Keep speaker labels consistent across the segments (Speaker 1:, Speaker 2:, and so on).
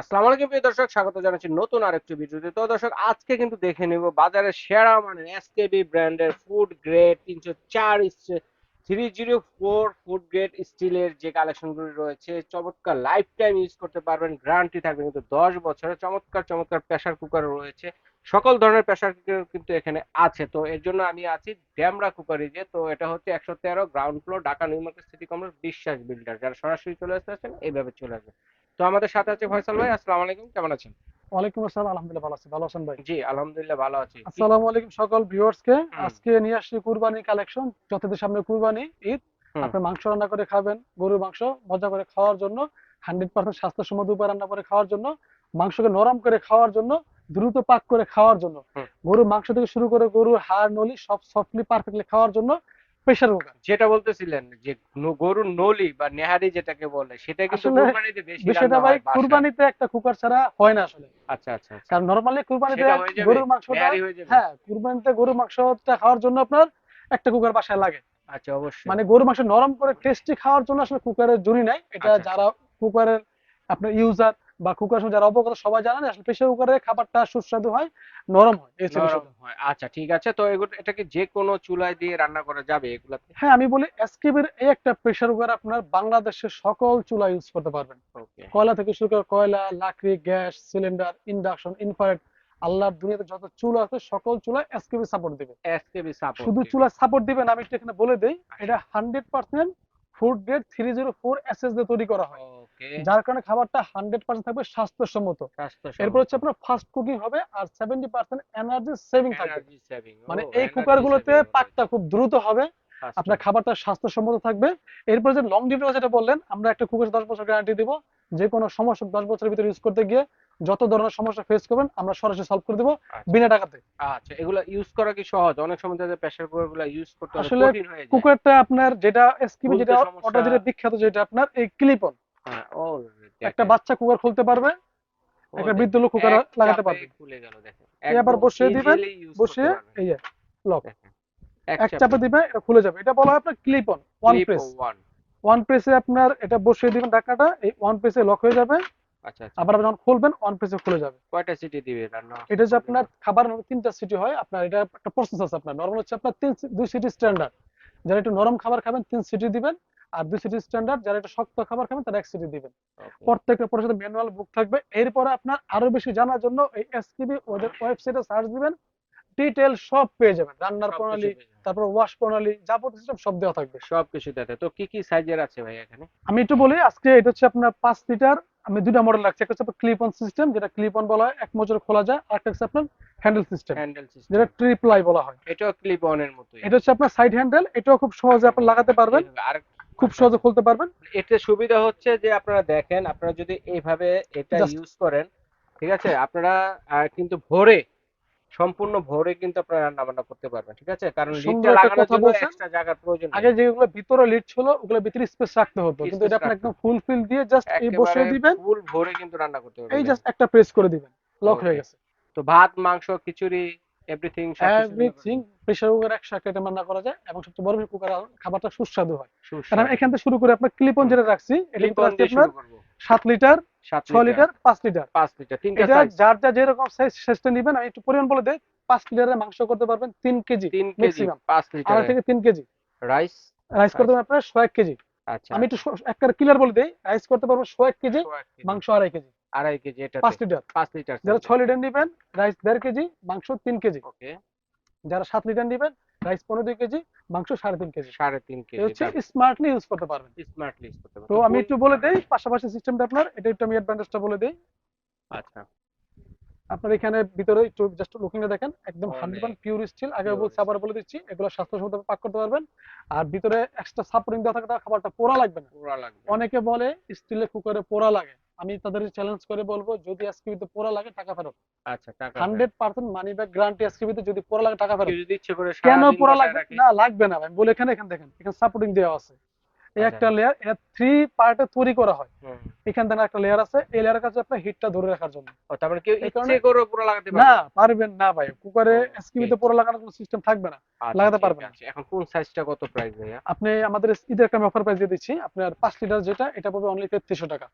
Speaker 1: আসসালামু আলাইকুম প্রিয় দর্শক, স্বাগত জানাচ্ছি নতুন আরেকটি ভিডিওতে। তো দর্শক, আজকে কিন্তু দেখে নিব বাজারের সেরা মানে এসকেবি ব্র্যান্ডের ফুড গ্রেড তিনশো চার three zero four food grade স্টিলের যে কালেকশনগুলি রয়েছে, চমৎকার লাইফ টাইম ইউজ করতে পারবেন গ্যারান্টি থাকবে কিন্তু দশ বছরের, চমৎকার চমৎকার প্রেসার কুকার রয়েছে। সকল ধরনের প্রেসার কুকার কিন্তু এখানে আছে। তো এর জন্য আমি আছি ড্যামরা কুকারিজে তো। এটা হচ্ছে একশো তেরো ground floor Dhaka new market city complex Biswas builder যারা সরাসরি চলে আসতে আছেন এইভাবে চলে আসবেন। তো আমাদের সাথে আছে ফয়সাল ভাই আসসালামু আলাইকুম কেমন আছেন?
Speaker 2: ওয়ালাইকুম আসসালাম আলহামদুলিল্লাহ ভালো আছি। ভালো আছেন ভাই?
Speaker 1: জি আলহামদুলিল্লাহ ভালো আছি।
Speaker 2: আসসালামু আলাইকুম সকল ভিউয়ার্স কে আজকে নিয়ে আসছি কুরবানি কালেকশন। যতদিন সামনে কুরবানি ঈদ আপনি মাংস রান্না করে খাবেন গরুর মাংস মজা করে খাওয়ার জন্য হান্ড্রেড পার্সেন্ট স্বাস্থ্যসম্মত উপায় রান্না করে খাওয়ার জন্য মাংসকে নরম করে খাওয়ার জন্য দ্রুত পাক করে খাওয়ার জন্য। গরুর মাংস থেকে শুরু করে গরুর হাড় নলি সব সফটলি পারফেক্টলি খাওয়ার জন্য প্রেসার কুকার।
Speaker 1: যেটা বলতেছিলেন যে গরুর নলি বা নেহারি যেটাকে বলে সেটা কিন্তু কুরবানিতে বেশি রান্না
Speaker 2: ভাই
Speaker 1: হয়।
Speaker 2: কুরবানিতে একটা কুকার ছাড়া হয় না আসলে।
Speaker 1: আচ্ছা আচ্ছা আচ্ছা।
Speaker 2: কারণ নরমালি কুরবানিতে
Speaker 1: সেটা
Speaker 2: গরুর মাংসটা
Speaker 1: হ্যাঁ
Speaker 2: কুরবানিতে গরুর মাংসটা খাওয়ার জন্য আপনার একটা কুকার বাসায় লাগে।
Speaker 1: আচ্ছা অবশ্যই।
Speaker 2: মানে গরুর মাংস নরম করে টেস্টি খাওয়ার জন্য আসলে কুকারের জুড়ি নাই। এটা
Speaker 1: আচ্ছা,
Speaker 2: যারা কুকারের আপনার ইউজার বা কুকার যারা অবগত সবাই জানেন আসলে প্রেসার কুকারে খাবারটা সুস্বাদু হয় নরম হয় এই
Speaker 1: নরম হয়। আচ্ছা ঠিক আছে। তো এগুলো এটাকে যে কোনো চুলায় দিয়ে রান্না করা যাবে এগুলাতে
Speaker 2: হ্যাঁ আমি বলি এসকেবির এই একটা প্রেসার কুকার আপনার বাংলাদেশের সকল চুলা ইউজ করতে পারবেন। কয়লা থেকে শুরু করে কয়লা লাকড়ি গ্যাস সিলিন্ডার ইন্ডাকশন ইনফ্রারেড আল্লাহর দুনিয়াতে যত চুলা আছে সকল চুলা এসকেবি সাপোর্ট দিবে।
Speaker 1: এসকেবি সাপোর্ট
Speaker 2: শুধু চুলা সাপোর্ট দিবেন আমি একটু এখানে বলে দেই
Speaker 1: আচ্ছা।
Speaker 2: এটা hundred percent food grade three zero four SS দিয়ে তৈরি করা হয়। যার কারণে খাবারটা হান্ড্রেড পার্সেন্ট থাকবে স্বাস্থ্যসম্মত। এরপর হচ্ছে আপনার ফাস্ট কুকিং হবে আর সেভেন্টি পার্সেন্ট এনার্জি সেভিং থাকবে। মানে এই কুকার গুলোতে পাকটা খুব দ্রুত হবে আপনার খাবারটা স্বাস্থ্যসম্মত থাকবে। এরপর যে লং ডিউটি যেটা বললেন আমরা একটা কুকার দশ বছর গ্যারান্টি দিব। যে কোনো সমস্যা দশ বছরের ভিতরে ইউজ করতে গিয়ে যত ধরনের সমস্যা ফেস করবেন আমরা সরাসরি সলভ করে দিব বিনা টাকাতে।
Speaker 1: আচ্ছা এগুলো ইউজ করা কি সহজ? অনেক সময় তাদের প্রেসার কুকারগুলো ইউজ করতে
Speaker 2: আসলে
Speaker 1: হয়ে
Speaker 2: কুকারটা আপনার যেটা এসকিবি যেটা। ওটা যেটা বিখ্যাত যেটা আপনার এই ক্লিপন
Speaker 1: হ্যাঁ,
Speaker 2: একটা বাচ্চা কুকার খুলতে পারবে একটা বৃদ্ধ লোক কুকার লাগাতে পারবে।
Speaker 1: খুলে গেল দেখেন।
Speaker 2: এই আবার বসিয়ে দিবেন, বসিয়ে এই যে লক এক চাপে দিবে এটা খুলে যাবে। এটা বলা হয় আপনার clip on one press. One প্রেসে আপনার এটা বসিয়ে দিবেন ঢাকাটা এই ওয়ান প্রেসে লক হয়ে যাবে।
Speaker 1: আচ্ছা আচ্ছা।
Speaker 2: আবার আপনি যখন খুলবেন ওয়ান প্রেসে খুলে যাবে।
Speaker 1: কয়টা সিটি দিবে রান্না
Speaker 2: এটা যে আপনার খাবার তিনটা সিটি হয় আপনার এটা একটা প্রসেস আছে আপনার। নরমাল হচ্ছে আপনার তিন দুই সিটি স্ট্যান্ডার্ড যারা একটু নরম খাবার খাবেন তিন সিটি দিবেন আর দুই সিটি স্ট্যান্ডার্ড যারা একটু শক্ত খাবার খাবেন তারা এক সিটি দিবেন। প্রত্যেকটা পরের সাথে ম্যানুয়াল বুক থাকবে। এরপরে আপনার আরও বেশি জানার জন্য এই এসকিবি ওদের ওয়েবসাইটে সার্চ দিবেন। ডিটেল সব পেয়ে যাবেন। রান্নার প্রণালী তারপর ওয়াশ প্রণালী যাবতীয় সিস্টেম সব দেওয়া থাকবে।
Speaker 1: সবকিছু দেয় তো কি কি সাইজের আছে ভাই এখানে?
Speaker 2: আমি একটু বলি আজকে এটা হচ্ছে আপনার পাঁচ লিটার আমি দুটা মডেল রাখছি একটা হচ্ছে ক্লিপ অন সিস্টেম যেটা ক্লিপ অন বলা হয় এক মোচড়ে খোলা যায় আর একটা হচ্ছে আপনার হ্যান্ডেল সিস্টেম
Speaker 1: হ্যান্ডেল সিস্টেম
Speaker 2: যেটা ট্রিপ্লাই বলা হয়।
Speaker 1: এটাও ক্লিপ অন এর মতো
Speaker 2: এটা হচ্ছে আপনার সাইড হ্যান্ডেল এটাও খুব সহজে আপনি লাগাতে পারবেন
Speaker 1: আর
Speaker 2: খুব সহজে খুলতে পারবেন।
Speaker 1: এতে সুবিধা হচ্ছে যে আপনারা দেখেন আপনারা যদি এইভাবে এটা ইউজ করেন ঠিক আছে? আপনারা কিন্তু ভোরে সম্পূর্ণ ভরে কিন্তু আপনারা রান্না বান্না করতে পারবেন ঠিক আছে? কারণ লিডটা লাগানোর জন্য এক্সট্রা জায়গার প্রয়োজন
Speaker 2: আগে যেগুলো ভিতরে লিড ছিল ওগুলো ভিতরে স্পেস রাখতে হতো। কিন্তু এটা আপনি একদম ফুল ফিল দিয়ে জাস্ট এই বসিয়ে দিবেন।
Speaker 1: ফুল ভরে কিন্তু রান্না করতে পারবেন।
Speaker 2: এই জাস্ট একটা প্রেস করে দিবেন। লক হয়ে গেছে।
Speaker 1: তো ভাত মাংস খিচুড়ি এভরিথিং
Speaker 2: এভরিথিং প্রেসার কুকার রান্না করা যায় এবং সবচেয়ে বড় কুকার খাবারটা সুস্বাদু হয়। কারণ আমি এখান থেকে শুরু করে আপনার ক্লিপন যেটা রাখছি এটা কিন্তু আছে আপনার সাত লিটার ছয় লিটার পাঁচ লিটার
Speaker 1: পাঁচ লিটার তিনটা
Speaker 2: যার যা যেরকম সাইজ নিবেন। আমি একটু পরিমাণ বলে দেই পাঁচ লিটারের মাংস করতে পারবেন তিন কেজি maximum।
Speaker 1: পাঁচ
Speaker 2: আড়াই থেকে তিন কেজি।
Speaker 1: রাইস
Speaker 2: রাইস করতে পারবেন আপনার ছয় কেজি।
Speaker 1: আচ্ছা।
Speaker 2: আমি একটু একটা ক্লিয়ার বলে দেই রাইস করতে পারবেন ছয় কেজি। মাংস আড়াই কেজি।
Speaker 1: আড়াই কেজি এটা
Speaker 2: লিটার।
Speaker 1: লিটার
Speaker 2: যারা ছয় লিটার নিবেন রাইস কেজি মাংস তিন কেজি।
Speaker 1: ওকে।
Speaker 2: যারা সাত লিটার নিবেন রাইস পনেরো দুই কেজি মাংস সাড়ে তিন কেজি।
Speaker 1: সাড়ে তিন
Speaker 2: এই
Speaker 1: কেজি
Speaker 2: হচ্ছে স্মার্টলি ইউজ করতে পারবেন।
Speaker 1: স্মার্টলি ইউজ করতে পারবেন।
Speaker 2: তো আমি একটু বলে দেই পাশাপাশি সিস্টেমটা আপনার এটা একটু আমি অ্যাডভান্টেজটা বলে দেই।
Speaker 1: আচ্ছা।
Speaker 2: আপনার এখানে ভিতরে একটু জাস্ট লুকিং এ দেখেন একদম হান্ড্রেড পিওর স্টিল আগে বলছি আবার বলে দিচ্ছি এগুলো স্বাস্থ্যসম্মত পাক করতে পারবেন। আর ভিতরে এক্সট্রা সাপোর্টিং দেওয়া থাকে তার খাবারটা পোড়া লাগবে না।
Speaker 1: পুরা লাগবে
Speaker 2: অনেকে বলে স্টিলের কুকারে পোড়া লাগে। আমি তাদের চ্যালেঞ্জ করে বলব যদি আজকে পোড়া লাগে টাকা ফেরত।
Speaker 1: আচ্ছা টাকা
Speaker 2: hundred percent money back guarantee আজকে যদি পোড়া লাগে টাকা ফেরত।
Speaker 1: যদি ইচ্ছে করে
Speaker 2: কেন পোড়া লাগবে? না লাগবে না ভাই। বলে এখানে এখানে দেখেন। এখানে সাপোর্টিং দেওয়া আছে। এই
Speaker 1: আচ্ছা।
Speaker 2: একটা লেয়ার এটা থ্রি পার্টে তৈরি করা হয়। এখান থেকে একটা লেয়ার আছে এই লেয়ারের কাছে আপনার হিটটা ধরে রাখার জন্য।
Speaker 1: ও তার মানে কেউ ইচ্ছে করে পুরো লাগাতে
Speaker 2: না পারবেন না ভাই। কুকারে
Speaker 1: ঠিক।
Speaker 2: পুরো লাগানোর কোনো সিস্টেম থাকবে না।
Speaker 1: আচ্ছা,
Speaker 2: লাগাতে
Speaker 1: ঠিক
Speaker 2: পারবে না।
Speaker 1: এখন কোন সাইজটা কত প্রাইস ভাইয়া?
Speaker 2: আপনি আমাদের ঈদের একটা অফার প্রাইস দিয়ে দিচ্ছি। আপনার পাঁচ লিটার যেটা এটা পড়বে অনলি তেত্রিশশো টাকা।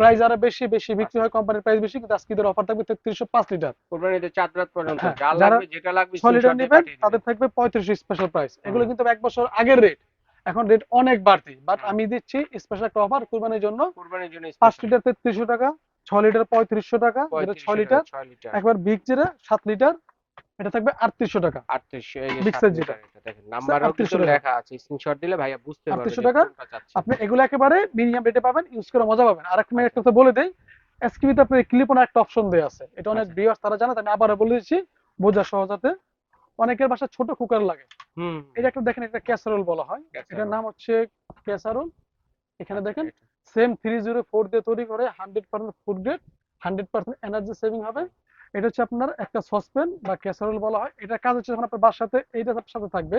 Speaker 2: প্রাইস আরও বেশি বেশি বিক্রি
Speaker 1: আচ্ছা।
Speaker 2: হয় কোম্পানির প্রাইস বেশি কিন্তু আজকে ঈদের অফার থাকবে তেত্রিশশো পাঁচ লিটার
Speaker 1: কুরবানিতে চার রাত পর্যন্ত
Speaker 2: হ্যাঁ,
Speaker 1: যা লাগবে যেটা লাগবে
Speaker 2: ছয় লিটার
Speaker 1: screenshot
Speaker 2: নেবেন তাদের থাকবে পঁয়ত্রিশশো স্পেশাল প্রাইস এগুলো কিন্তু এক বছর আগের রেট এখন রেট অনেক বাড়তি বাট আমি দিচ্ছি স্পেশাল একটা অফার কুরবানির জন্য।
Speaker 1: কুরবানির জন্য
Speaker 2: পাঁচ লিটার তেত্রিশশো টাকা ছয় লিটার পঁয়ত্রিশশো টাকা যেটা
Speaker 1: 35
Speaker 2: ছয় লিটার একবার বিগ যেটা সাত লিটার এটা থাকবে আটত্রিশশো টাকা।
Speaker 1: 3800 এই
Speaker 2: Mixer যেটা।
Speaker 1: দেখেন নাম্বারও
Speaker 2: 3800 টাকা।
Speaker 1: লেখা আছে স্ক্রিনশট দিলে ভাইয়া বুঝতে পারবে
Speaker 2: 3800 টাকা। আপনি এগুলো একেবারে মিনিমাম রেটে পাবেন ইউজ করে মজা পাবেন। আর একটা একটা কথা বলে দেই এসকিবিতে আপনার ক্লিপন একটা অপশন দেওয়া আছে। এটা অনেক
Speaker 1: আচ্ছা।
Speaker 2: ভিউয়ার্স তারা জানে আমি আবারও বলে দিচ্ছি বোঝা সহজাতে অনেকের বাসায় ছোট কুকার লাগে। এটা একটা দেখেন একটা ক্যাসারোল বলা হয়। এটার নাম হচ্ছে ক্যাসারোল এখানে
Speaker 1: আচ্ছা,
Speaker 2: দেখেন সেম থ্রি জিরো ফোর দিয়ে তৈরি করে hundred percent food grade hundred percent energy saving হবে। এটা হচ্ছে আপনার একটা সসপ্যান বা ক্যাসারোল বলা হয়। এটা কাজ হচ্ছে যখন আপনার বাসাতে এইটা সাথে থাকবে।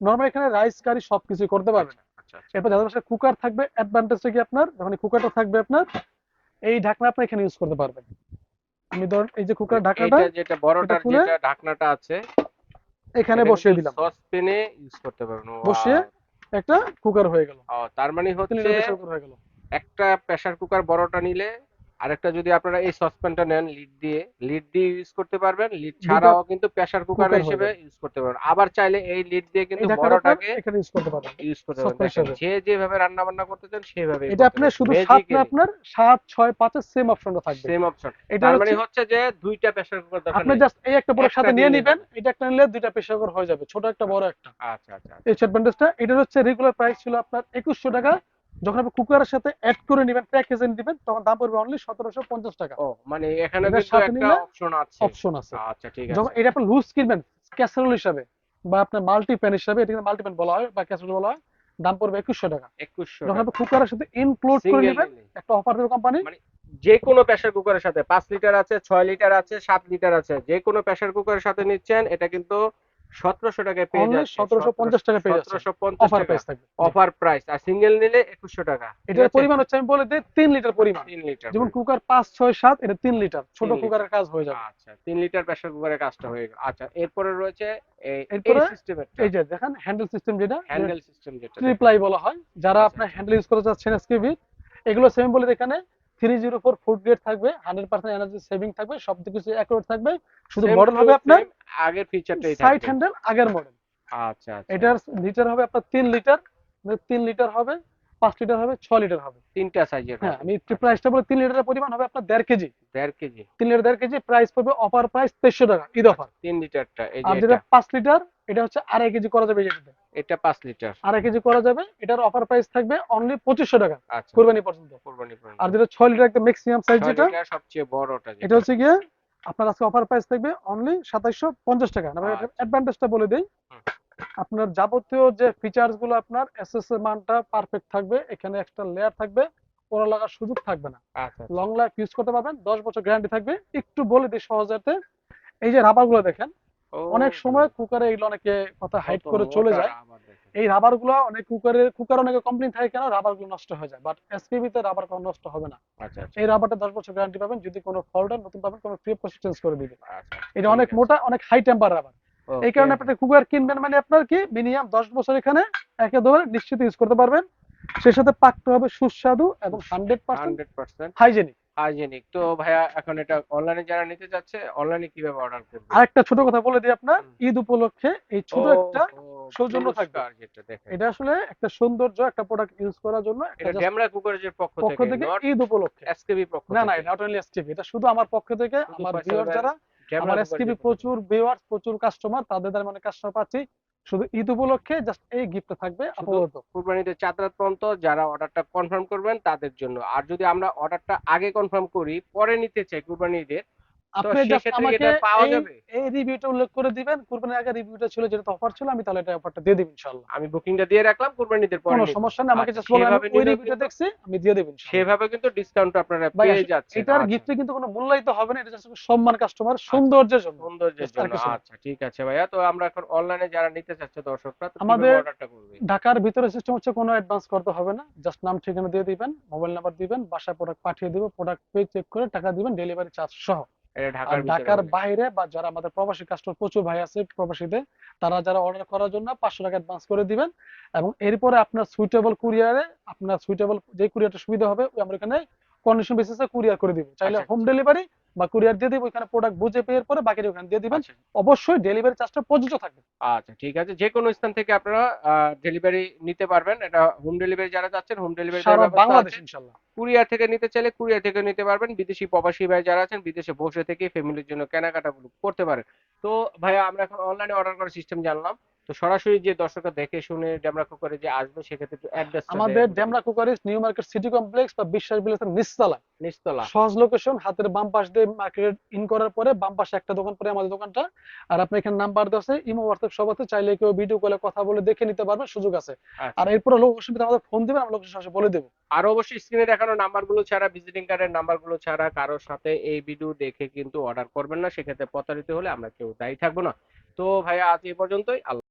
Speaker 2: নর্মাল এখানে রাইস কারি সবকিছু করতে পারবেন।
Speaker 1: আচ্ছা আচ্ছা
Speaker 2: এরপর যাদের বাসায় কুকার থাকবে অ্যাডভান্টেজটা কি আপনার যখন কুকারটা থাকবে আপনার এই ঢাকনা আপনি এখানে ইউজ করতে পারবেন। আমি ধরুন এই যে কুকার ঢাকনাটা
Speaker 1: এটা যেটা বড়টার
Speaker 2: এটা
Speaker 1: যেটা ঢাকনাটা আছে
Speaker 2: এখানে বসিয়ে দিলাম।
Speaker 1: সসপ্যানে ইউজ করতে পারবেন।
Speaker 2: বসিয়ে একটা কুকার হয়ে গেল।
Speaker 1: তার মানে হচ্ছে একটা প্রেসার কুকার বড়টা নিলে আরেকটা যদি আপনারা এই সসপ্যানটা নেন লিড দিয়ে লিড দিয়ে ইউজ করতে পারবেন। লিড ছাড়াও কিন্তু প্রেসার কুকার হিসেবে ইউজ করতে পারবেন। আবার চাইলে এই লিড দিয়ে কিন্তু বড়টাকে
Speaker 2: এখানে ইউজ করতে পারবেন।
Speaker 1: ইউজ করতে পারবেন। যে যেভাবে রান্না বান্না করতে চান সেভাবে
Speaker 2: এটা আপনার শুধু সাত না আপনার সাত ছয় পাঁচের সেম অপশনটা থাকবে।
Speaker 1: সেম অপশন
Speaker 2: এটা
Speaker 1: মানে
Speaker 2: হচ্ছে-
Speaker 1: যে দুইটা প্রেসার কুকার দরকার
Speaker 2: আপনি জাস্ট এই একটা পুরো সাথে নিয়ে
Speaker 1: নিবেন।
Speaker 2: এটা একটা নিলে দুইটা প্রেসার কুকার হয়ে যাবে ছোট একটা বড় একটা।
Speaker 1: আচ্ছা আচ্ছা
Speaker 2: এই অ্যাডভান্টেজটা এটার হচ্ছে রেগুলার প্রাইস ছিল আপনার একুশশো টাকা। যখন আপনি কুকারের সাথে অ্যাড করে নেবেন প্যাকেজে দিবেন তখন দাম পড়বে অনলি সতেরোশো পঞ্চাশ টাকা।
Speaker 1: ও মানে এখানে কিন্তু
Speaker 2: সাথে
Speaker 1: একটা অপশন আছে।
Speaker 2: অপশন আছে।
Speaker 1: আচ্ছা ঠিক
Speaker 2: যখন
Speaker 1: আছে
Speaker 2: এটা আপনি লুজ কিনবেন ক্যাসারোল হিসাবে বা আপনার মাল্টি প্যান হিসাবে এটা মাল্টি প্যান বলা হয় বা ক্যাসারোল বলা হয় দাম পড়বে একুশশো টাকা।
Speaker 1: 2100
Speaker 2: যখন আপনি কুকারের সাথে ইনক্লুড করে নেবেন একটা অফার দেবে কোম্পানি
Speaker 1: যে কোনো প্রেসার কুকারের সাথে পাঁচ লিটার আছে ছয় লিটার আছে সাত লিটার আছে যে কোনো প্রেসার কুকারের সাথে নিচ্ছেন এটা কিন্তু সতেরোশো টাকায় পেয়ে যাচ্ছে
Speaker 2: সতেরোশো পঞ্চাশ টাকা পেয়ে যাচ্ছে। অফার প্রাইস থাকবে।
Speaker 1: অফার প্রাইস আর সিঙ্গেল নিলে টাকা।
Speaker 2: এটার পরিমাণ হচ্ছে আমি বলে দিই লিটার পরিমাণ।
Speaker 1: লিটার
Speaker 2: যেমন কুকার পাঁচ ছয় সাত এটা তিন লিটার। ছোট কুকারের কাজ হয়ে যাবে।
Speaker 1: আচ্ছা তিন লিটার প্রেসার কুকারের কাজটা হয়ে গেল। আচ্ছা এরপরে রয়েছে এই সিস্টেমের
Speaker 2: এই যে দেখেন হ্যান্ডেল সিস্টেম যেটা
Speaker 1: হ্যান্ডেল সিস্টেম যেটা
Speaker 2: ট্রিপ্লাই বলা হয়। যারা
Speaker 1: আচ্ছা,
Speaker 2: আপনার
Speaker 1: আচ্ছা।
Speaker 2: হ্যান্ডেল ইউজ করতে চাচ্ছেন এসকেবি এগুলো সেম বলে এখানে। Three zero four food grade থাকবে হান্ড্রেড পার্সেন্ট এনার্জি সেভিং থাকবে সব কিছু অ্যাকুরেট থাকবে শুধু মডেল হবে আপনার
Speaker 1: আগের ফিচারটাই
Speaker 2: সাইড হ্যান্ডেল আগের মডেল
Speaker 1: আচ্ছা আচ্ছা।
Speaker 2: এটার লিটার হবে আপনার তিন লিটার তিন লিটার হবে পাঁচ লিটার হবে ছ লিটার হবে।
Speaker 1: তিনটা সাইজের
Speaker 2: হ্যাঁ আমি প্রাইসটা বলে তিন লিটারের পরিমাণ হবে আপনার দেড় কেজি।
Speaker 1: দেড় কেজি।
Speaker 2: তিন লিটার দেড় কেজি প্রাইস পড়বে অফার প্রাইস তেইশশো টাকা ঈদ অফার
Speaker 1: তিন লিটারটা এই
Speaker 2: আর
Speaker 1: যে
Speaker 2: যেটা পাঁচ লিটার এটা হচ্ছে আড়াই কেজি করা যাবে যেটাতে।
Speaker 1: এটা পাঁচ লিটার।
Speaker 2: আড়াই কেজি করা যাবে। এটার অফার প্রাইস থাকবে অনলি পঁচিশশো টাকা
Speaker 1: আচ্ছা।
Speaker 2: কোরবানি পর্যন্ত।
Speaker 1: কোরবানি পর্যন্ত।
Speaker 2: আর যেটা ছয় লিটার একটা ম্যাক্সিমাম সাইজ যেটা
Speaker 1: সবচেয়ে বড়টা যেটা।
Speaker 2: এটা হচ্ছে গিয়ে আপনার আজকে অফার প্রাইস থাকবে অনলি সাতাইশশো পঞ্চাশ টাকা। না
Speaker 1: আচ্ছা।
Speaker 2: অ্যাডভান্টেজটা বলে দেই। আপনার যাবতীয় যে ফিচার্সগুলো আপনার এসএস এর মানটা পারফেক্ট থাকবে। এখানে একটা লেয়ার থাকবে পোড়া লাগার সুযোগ থাকবে না।
Speaker 1: আচ্ছা
Speaker 2: লং লাইফ ইউজ করতে পারবেন দশ বছর গ্যারান্টি থাকবে। একটু বলে দিই সহজাতে এই যে রাবারগুলো দেখেন অনেক সময় কুকারে এগুলো অনেকে কথা হাইট করে চলে যায়। এই রাবারগুলো অনেক কুকারে কুকার অনেকে কমপ্লেন থাকে কেন? রাবারগুলো নষ্ট হয়ে যায়। বাট এসপিবি তে রাবার কোনো নষ্ট হবে না।
Speaker 1: আচ্ছা আচ্ছা।
Speaker 2: এই রাবারটা দশ বছর গ্যারান্টি পাবেন। যদি কোনো ফল্ট হয় নতুন পাবেন কোনো ফ্রি চেঞ্জ করে দিবে।
Speaker 1: আচ্ছা
Speaker 2: এটা অনেক মোটা অনেক হাই টেম্পার রাবার এই কারণে আপনি কুকার কিনবেন মানে আপনার কি? মিনিমাম দশ বছর এখানে একে একেবারে নিশ্চিত ইউজ করতে পারবেন। সেই সাথে পাকতে হবে সুস্বাদু এবং হান্ড্রেড পার্সেন্ট
Speaker 1: 100%
Speaker 2: হাইজেনিক
Speaker 1: হাইজেনিক তো ভাইয়া এখন এটা অনলাইনে যারা নিতে যাচ্ছে অনলাইনে কীভাবে অর্ডার করবে?
Speaker 2: আরেকটা ছোট কথা বলে দিই আপনার ঈদ উপলক্ষে এই ছোট একটা সৌজন্য থাকবে।
Speaker 1: পুরস্কার যেটা দেখেন।
Speaker 2: এটা আসলে একটা সৌন্দর্য একটা প্রোডাক্ট ইউজ করার জন্য
Speaker 1: এটা ড্যামরা কুকারের পক্ষ
Speaker 2: পক্ষ
Speaker 1: থেকে
Speaker 2: থেকে
Speaker 1: নট
Speaker 2: ঈদ উপলক্ষে।
Speaker 1: এসকেবি পক্ষ
Speaker 2: না না এটা নট অনলি এসটিভি এটা শুধু আমার পক্ষ থেকে আমার ভিউয়ার যারা আমার
Speaker 1: পক্ষ
Speaker 2: প্রচুর ভিউয়ার্স প্রচুর কাস্টমার তাদের দ্বারা মানে কাস্টমার পাচ্ছি। শুধু ঈদ উপলক্ষে জাস্ট এই গিফটটা থাকবে আপাতত।
Speaker 1: কুরবানিতে চার রাত পর্যন্ত যারা অর্ডারটা কনফার্ম করবেন তাদের জন্য। আর যদি আমরা অর্ডারটা আগে কনফার্ম করি পরে নিতে চাই কুরবানি ঈদের
Speaker 2: আপনি আমাকে এই- রিভিউটা উল্লেখ করে দিবেন। কুরবানির আগে রিভিউটা ছিল যেটা অফার ছিল আমি তাহলে এটা অফারটা দিয়ে দিব ইনশাআল্লাহ।
Speaker 1: আমি বুকিংটা দিয়ে রাখলাম কুরবানিদের পরে
Speaker 2: কোনো সমস্যা নেই আমাকে
Speaker 1: আচ্ছা,
Speaker 2: জাস্ট বলেন আমি ওই রিভিউটা দেখছি আমি দিয়ে দেব ইনশাআল্lah
Speaker 1: সেভাবে কিন্তু ডিসকাউন্ট আপনারা পেয়ে যাচ্ছেন।
Speaker 2: এটার
Speaker 1: আচ্ছা,
Speaker 2: গিফটে কিন্তু কোনো মূল্যায়িত হবে না এটা জাস্ট সম্মান কাস্টমার সৌন্দর্যের জন্য।
Speaker 1: সৌন্দর্যের জন্য। আচ্ছা ঠিক আছে ভাইয়া তো আমরা এখন অনলাইনে যারা নিতে চাচ্ছে দর্শকরা
Speaker 2: আমাদের-
Speaker 1: অর্ডারটা করবে?
Speaker 2: ঢাকার ভিতরে সিস্টেম হচ্ছে কোনো অ্যাডভান্স করতে হবে না জাস্ট নাম ঠিকানা দিয়ে দিবেন মোবাইল নাম্বার দিবেন বাসায় প্রোডাক্ট পাঠিয়ে দিব প্রোডাক্ট পেয়ে চেক করে টাকা দিবেন ডেলিভারি চার্জ সহ।
Speaker 1: ঢাকার
Speaker 2: বাইরে বা যারা আমাদের প্রবাসী কাস্টমার প্রচুর ভাই আছে প্রবাসীদের তারা যারা অর্ডার করার জন্য পাঁচশো টাকা অ্যাডভান্স করে দিবেন এবং এরপরে আপনার সুইটেবল কুরিয়ারে আপনার সুইটেবল যে কুরিয়ারটা সুবিধা হবে আমরা এখানে কন্ডিশন বেসিসে কুরিয়ার করে দিব। চাইলে
Speaker 1: আচ্ছা,
Speaker 2: হোম ডেলিভারি বা কুরিয়ার দিয়ে দিব ওখানে প্রোডাক্ট বুঝে পেয়ে পরে বাকিটা ওখানে দিয়ে দিবেন।
Speaker 1: আচ্ছা,
Speaker 2: অবশ্যই ডেলিভারি চার্জটা প্রযোজ্য থাকবে।
Speaker 1: আচ্ছা ঠিক আছে। যে কোনো স্থান থেকে আপনারা ডেলিভারি নিতে পারবেন। এটা হোম ডেলিভারি যারা যাচ্ছেন হোম ডেলিভারি
Speaker 2: সারা বাংলাদেশ ইনশাল্লাহ।
Speaker 1: কুরিয়ার থেকে নিতে চাইলে কুরিয়ার থেকে নিতে পারবেন। বিদেশি প্রবাসী ভাই যারা আছেন বিদেশে বসে থেকে ফ্যামিলির জন্য কেনাকাটা করতে পারেন। তো ভাইয়া আমরা এখন অনলাইনে অর্ডার করার সিস্টেম জানলাম। তো সরাসরি যে দর্শকরা দেখে শুনে ডেমরা করে যে আসবে সেক্ষেত্রে একটু অ্যাড্রেস
Speaker 2: আমাদের Demra cookeries new market city complex বা বিশ্বাস বিলাসের নিচতলা।
Speaker 1: নিচতলা।
Speaker 2: সহজ লোকেশন হাতের বাম পাশ দিয়ে মার্কেট ইন করার পরে বাম পাশে একটা দোকান পরে আমাদের দোকানটা। আর আপনি এখানে নাম্বার দেওয়া আছে ইমো হোয়াটসঅ্যাপ সব আছে চাইলে কেউ ভিডিও কলে কথা বলে দেখে নিতে পারবে সুযোগ আছে।
Speaker 1: আচ্ছা।
Speaker 2: আর এরপরে লোকেশন আমাদের ফোন দিবেন আমরা লোকেশন সরাসরি বলে দেবো।
Speaker 1: আর অবশ্যই স্ক্রিনে দেখানো নাম্বারগুলো ছাড়া ভিজিটিং কার্ডের নাম্বারগুলো ছাড়া কারোর সাথে এই ভিডিও দেখে কিন্তু অর্ডার করবেন না। সেক্ষেত্রে প্রতারিত হলে আমরা কেউ দায়ী থাকব না। তো ভাইয়া আজ এই পর্যন্তই। আল্লাহ